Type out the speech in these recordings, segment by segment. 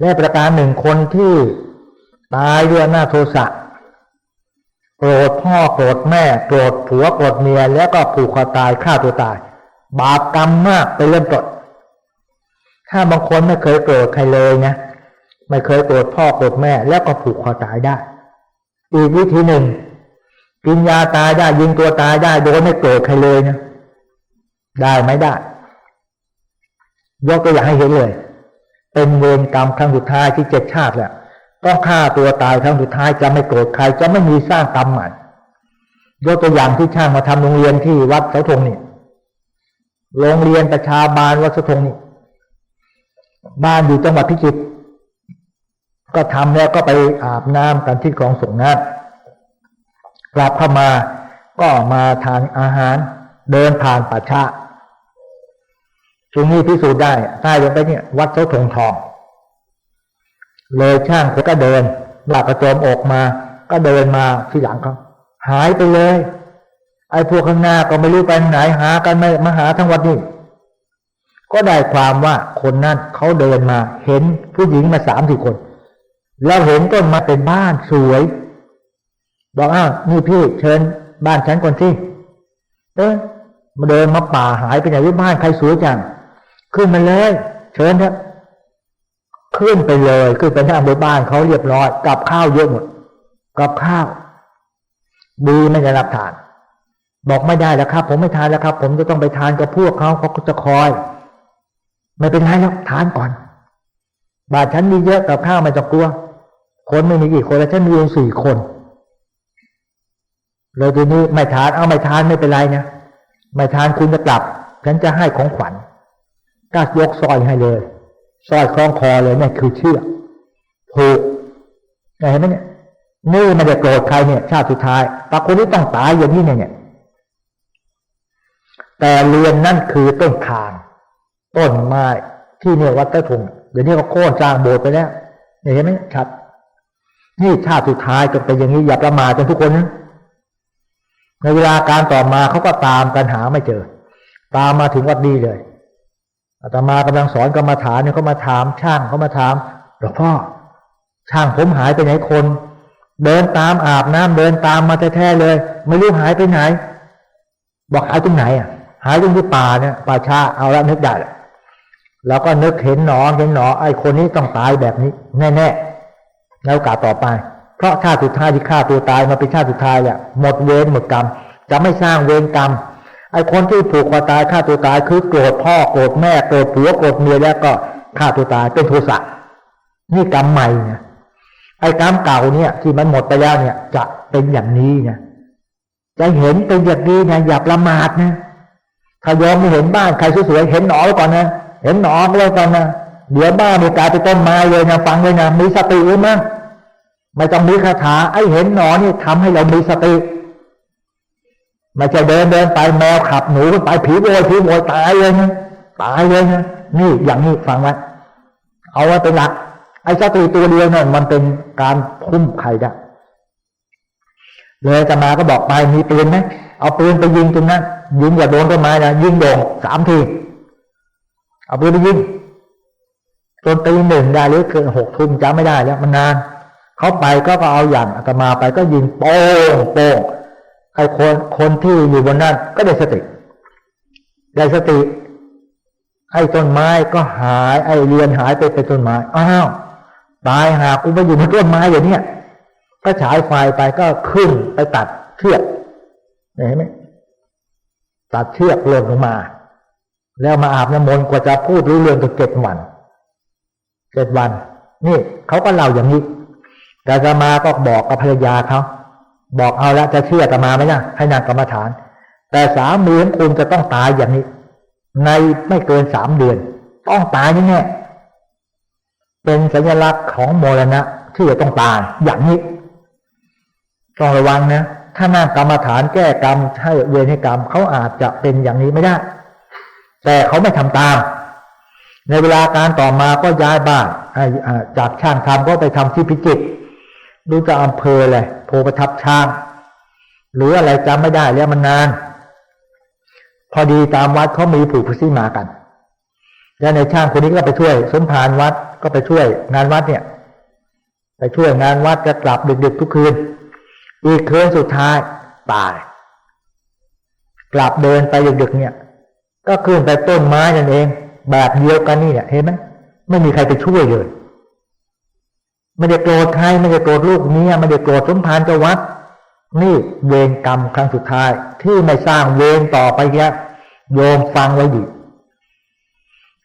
และประการหนึ่งคนที่ตายด้วยอำนาโทสะโกรธพ่อโกรธแม่โกรธผัวโกรธเมียแล้วก็ผูกคอตายฆ่าตัวตาย บาปกรรมมากไปเริ่มต้นถ้าบางคนไม่เคยโกรธใครเลยนะไม่เคยโกรธพ่อโกรธแม่ แล้วก็ผูกคอตายได้ อีกวิธีหนึ่งกินยาตายได้ยิงตัวตายได้โดยไม่โกรธใครเลยนะได้ไหมได้ยกตัวอย่างให้เห็นเลย เป็นเวรกรรมครั้งสุดท้ายที่เจ็ดชาติแหละต้องฆ่าตัวตายครั้งสุดท้ายจะไม่โกรธใครจะไม่มีสร้างกรรมใหม่ยกตัวอย่างที่ช่างมาทำโรงเรียนที่วัดเสาธงนี่โรงเรียนประชาบาลวัดเสาธงนี่บ้านอยู่จังหวัดพิจิตรก็ทำแล้วก็ไปอาบน้ำกันที่กองส่งน้ำกลับเข้ามาก็มาทานอาหาร เดินผ่านป่าช้า รงนี้พิสูจน์ได้ใต้ลงไปเนี่ย วัดเสาธงทอง เลยช่างก็เดินหลักกระโจมออกมา ก็เดินมาที่หลังเขาหายไปเลย ไอ้พวกข้างหน้าก็ไม่รู้ไปไหนหากันไม่มาหาทั้งวัดนี่ก็ได้ความว่าคนนั้นเขาเดินมาเห็นผู้หญิงมาสามสี่คน แล้วเห็นต้นมาเป็นบ้านสวย บอกอ้าวนี่พี่เชิญบ้านฉันก่อนสิเอ๊ะมาเดินมาป่าหายไปไหนว่บ้านใครสวยจัง ขึ้นมาเลย เชิญเถอะขึ้นไปเลยขึ้นไปที่บนบ้านเขาเรียบร้อยกับข้าวเยอะหมดกับข้าวดีไม่ได้รับทาน บอกไม่ได้แล้วครับ ผมไม่ทานแล้วครับ ผมจะต้องไปทานกับพวกเขาเขาจะคอย ไม่เป็นไรแล้วทานก่อน บาทฉันมีเยอะกับข้าวม่ต้องกลัว คนไม่มีกี่คนแล้วฉันมีอยู่สี่คนเลยทีนี้ไม่ทานเอาไม่ทานไม่เป็นไรนะไม่ทานคุณจะกลับ ฉันจะให้ของขวัญ ก็ยกสร้อยให้เลยสร้อยคล้องคอเลยนี่คือเชือกผูกเห็นไหมเนี่ยนี่ม่ได้โกรธใครเนี่ย ชาติสุดท้ายปรากฏที่ต้องตายอย่างนี้เนี่ย แต่เรียนนั่นคือต้นทาง ต้นไม้ที่เนี่ยวัดใต้ถุงเดี๋ยวนี้เขาโค่นสร้างโบสถ์ไปแล้วเห็นไหมชัด นี่ชาติสุดท้ายจะเป็นอย่างนี้อย่าประมาทกันทุกคนนะในเวลาการต่อมาเขาก็ตามกันหาไม่เจอ ตามมาถึงวัดดีเลย อาตมากำลังสอนกรรมาฐานเนี่ยเขามาถามช่างเขามาถามหลวงพ่อช่างผมหายไปไหนคน เดินตามอาบน้ำเดินตามมาแท้ๆเลย ไม่รู้หายไปไหน บอกหายตรงไหนอะ หายตรงที่ป่าเนี่ยป่าชาเอาละนึกได้แล้วก็นึกเห็นหนอเห็นหนอไอ้คนนี้ต้องตายแบบนี้ แน่ๆแล้วโอกาสต่อไป เพราะชาติสุดท้ายที่ฆ่าตัวตายมาเป็นชาติสุดท้ายแหละหมดเวรหมดกรรม จะไม่สร้างเวรกรรม ไอ้คนที่ผูกคอตายฆ่าตัวตายคือโกรธพ่อโกรธแม่โกรธผัวโกรธเมียแล้วก็ฆ่าตัวตายเป็นโทสะนี่กรรมใหม่เนี่ยไอ้กรรมเก่าเนี่ย ที่มันหมดไปแล้วเนี่ย จะเป็นอย่างนี้เนี่ยจะเห็นเป็นอย่างนี้นะอย่าประมาทนะถ้ายอมไม่เห็นบ้านใครสวยๆเห็นหนอไว้ก่อนนะเห็นหนอไว้ก่อนนะเดี๋ยวบ้านมีกลายเป็นต้นไม้เลยนะฟังเลยนะมีสติหรือมั้งไม่ต้องมีคาถาไอ้เห็นหนอนี่ทำให้เรามีสติ ไม่ใช่เดินเดินไปแมวขับหนูไปผีโวยผีโวยตายเลยนะตายเลยนะนี่อย่างนี้ฟังไว้เอาไว้เป็นหลัก ไอ้สติตัวเดียวเนี่ยมันเป็นการคุ้มใครได้เลยจะมาก็บอกไปมีปืนไหมเอาปืนไปยิงตรงนั้นยิงอย่าโดนต้นไม้นะยิงโด่งสามทีเอาปืนไปยิงจนตีหนึ่งได้หรือเกินหกทุ่มจำไม่ได้แล้วมันนานเขาไปก็เอาอย่างอาตมาไปก็ยิงโป้งโป้ง ไอ้คนคนที่อยู่บนนั้นก็ได้สติ ได้สติ ไอ้ต้นไม้ก็หาย ไอ้เรียนหายไปเป็นต้นไม้อ้าวตายหากูไปอยู่บนต้นไม้อย่างเนี้ยก็ฉายไฟไปก็ขึ้นไปตัดเชือกเห็นไหมตัดเชือกหล่นลงมา แล้วมาอาบน้ำมนต์กว่าจะพูดรู้เรื่องก็เจ็ดวันเจ็ดวัน นี่เขาก็เล่าอย่างนี้แต่จะมาก็บอกกับภรรยาเขา บอกเอาละจะเชื่อตมาไหมนะให้นางกรรมฐาน แต่สามีของคุณจะต้องตายอย่างนี้ ในไม่เกินสามเดือน ต้องตายแน่เป็นสัญลักษณ์ของมรณะที่จะต้องตายอย่างนี้ต้องระวังนะถ้านั่งกรรมฐานแก้กรรมให้เวรให้กรรมเขาอาจจะเป็นอย่างนี้ไม่ได้ แต่เขาไม่ทำตาม ในเวลาการต่อมาก็ย้ายบ้านจากช่างทำก็ไปทำที่พิจิตร รู้จะอำเภอเลยโทรประทับช่าง หรืออะไรจำไม่ได้แล้วมันนาน พอดีตามวัดเขามีผูกพุซี่มากันแล้วในช่างคนนี้ก็ไปช่วยสมภารวัดก็ไปช่วย งานวัดเนี่ย ไปช่วยงานวัดจะกลับดึกๆทุกคืน อีกคืนสุดท้ายตาย กลับเดินไปดึกๆเนี่ย ก็ขึ้นไปต้นไม้นั่นเอง แบบเดียวกันนี่เนี่ยเห็นไหมไม่มีใครไปช่วยเลย ไม่ได้โกรธใครไม่ได้โกรธลูกเมียไม่ได้โกรธสมภารเจ้าวัด นี่เวรกรรมครั้งสุดท้าย ที่ไม่สร้างเวรต่อไปแค่โยมฟังไว้ดี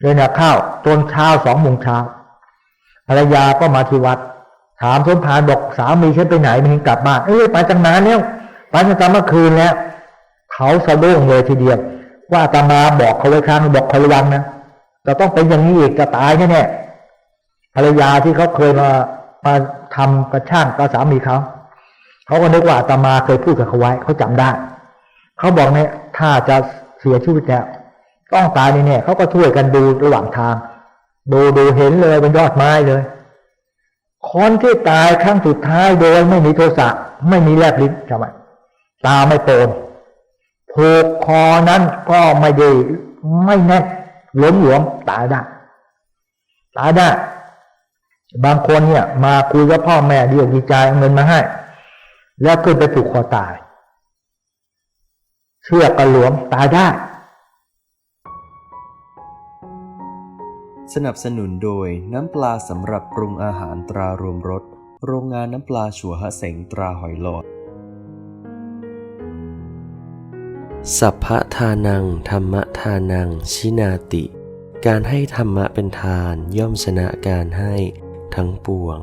เลยนะข้าวจนเช้าสองโมงเช้าภรรยาก็มาที่วัด ถามสมภารบอกสามีฉันไปไหนไม่เห็นกลับบ้านเอ้ยไปตั้งนานแล้วไปตั้งแต่เมื่อคืนแล้วเขาสะดุ้งเลยทีเดียวว่าอามาบอกเขาไว้ครั้งบอกเขาระวังนะจะต้องเป็นอย่างนี้อีกจะตายแน่ๆ รรยาที่เขาเคยมามาทำกระช่างกับสามีเขาเขาก็นึกว่าอาตมาเคยพูดกับเขาไว้เขาจำได้เขาบอกเนี่ยถ้าจะเสียชีวิตแล้วต้องตายแน่ๆเขาก็ช่วยกันดูระหว่างทาง ดูดูเห็นเลยเป็นยอดไม้เลยคนที่ตายครั้งสุดท้ายโดยไม่มีโทสะไม่มีแลบลิ้นทำไมตาไม่โปนผูกคอนั้นก็ไม่ได้ไม่แน่นหลวมหลวมๆตายได้ตายได้ บางคนเนี่ย มาคุยกับพ่อแม่เดียวดีใจเอาเงินมาให้ แล้วขึ้นไปผูกคอตาย เชือกกระหลวมตายได้ สนับสนุนโดยน้ำปลาสำหรับปรุงอาหารตรารวมรสโรงงานน้ำปลาชัวฮะเสงตราหอยหลอด สัพพะทานัง ธรรมทานัง ชินาติ การให้ธรรมะเป็นทานย่อมชนะการให้ ทั้งปวง